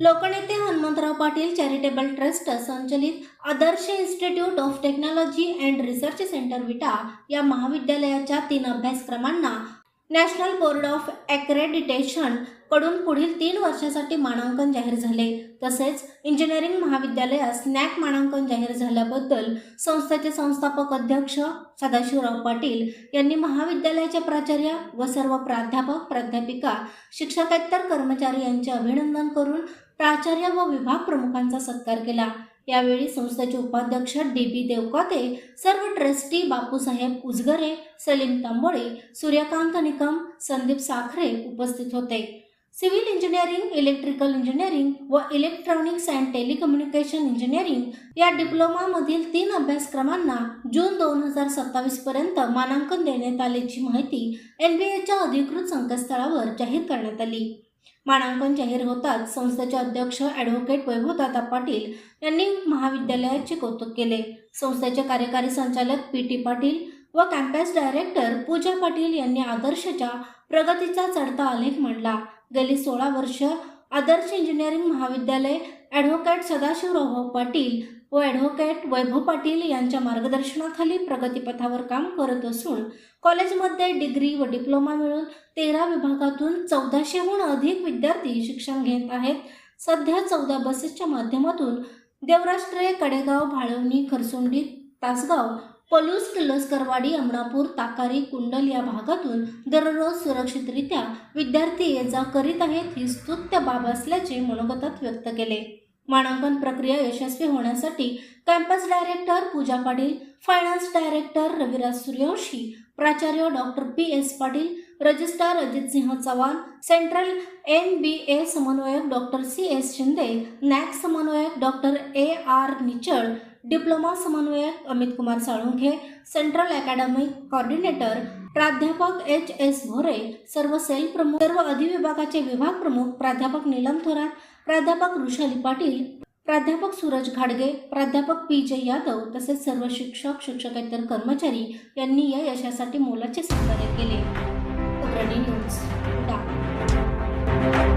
लोकनेते Hanumantrao Patil charitable trust संचलित Adarsh institute of technology and research centre Vita या महाविद्यालयाच्या तीन अभ्यासक्रमांना नॅशनल बोर्ड ऑफ ॲक्रेडिटेशनकडून पुढील तीन वर्षासाठी मानांकन जाहीर झाले. तसेच इंजिनिअरिंग महाविद्यालयास नॅक मानांकन जाहीर झाल्याबद्दल संस्थेचे संस्थापक अध्यक्ष सदाशिवराव पाटील यांनी महाविद्यालयाचे प्राचार्य व सर्व प्राध्यापक प्राध्यापिका शिक्षकेतर कर्मचारी यांचे अभिनंदन करून प्राचार्य व विभाग प्रमुखांचा सत्कार केला. यावेळी संस्थेचे उपाध्यक्ष डी बी देवकाते सर्व ट्रस्टी बापूसाहेब उजगरे सलीम तांबोळे सूर्यकांत निकम संदीप साखरे उपस्थित होते. सिव्हिल इंजिनिअरिंग इलेक्ट्रिकल इंजिनिअरिंग व इलेक्ट्रॉनिक्स अँड टेलिकम्युनिकेशन इंजिनिअरिंग या डिप्लोमामधील तीन अभ्यासक्रमांना जून दोन हजार सत्तावीस पर्यंत मानांकन देण्यात आल्याची माहिती एन बी एच्या अधिकृत संकेतस्थळावर जाहीर करण्यात आली. मानांकन जाहीर होताच संस्थेचे अध्यक्ष ॲडव्होकेट वैभवदादा पाटील यांनी महाविद्यालयाचे कौतुक केले. संस्थेचे कार्यकारी संचालक पी टी पाटील व कॅम्पस डायरेक्टर पूजा पाटील यांनी आदर्शच्या प्रगतीचा चढता आलेख मांडला. गेली सोळा वर्ष आदर्श इंजिनिअरिंग महाविद्यालय ॲडव्होकेट सदाशिवराव पाटील व ॲडव्होकेट वैभव पाटील यांच्या मार्गदर्शनाखाली प्रगतीपथावर काम करत असून कॉलेजमध्ये डिग्री व डिप्लोमा मिळून तेरा विभागातून चौदाशेहून अधिक विद्यार्थी शिक्षण घेत आहेत. सध्या चौदा बसेसच्या माध्यमातून देवराष्ट्रे कडेगाव भाळवणी खरसुंडी तासगाव पलूस लस्करवाडी अमरापूर ताकारी कुंडल या भागातून दररोज सुरक्षितरित्या विद्यार्थी ये जा करीत आहेत ही स्तुत्य बाब असल्याचे मनोगतात व्यक्त केले. मानांकन प्रक्रिया यशस्वी होण्यासाठी campus director Pooja Patil finance director Raviraj Suryavanshi प्राचार्य doctor P S Patil registrar Ajitsinh Chavan central N B A समन्वयक doctor C S Shinde NAAC समन्वयक doctor A R Nichal diploma समन्वयक Amit Kumar Salunkhe central academic coordinator प्राध्यापक H S Bhore सर्व cell प्रमुख सर्व अधिविभागाचे विभाग प्रमुख प्राध्यापक नीलम थोरात प्राध्यापक वृषाली पाटील प्राध्यापक सूरज घाडगे प्राध्यापक पी जे यादव तसेच सर्व शिक्षक शिक्षकेतर कर्मचारी यांनी या यशासाठी मोलाचे सहकार्य केले. Brandon Tá.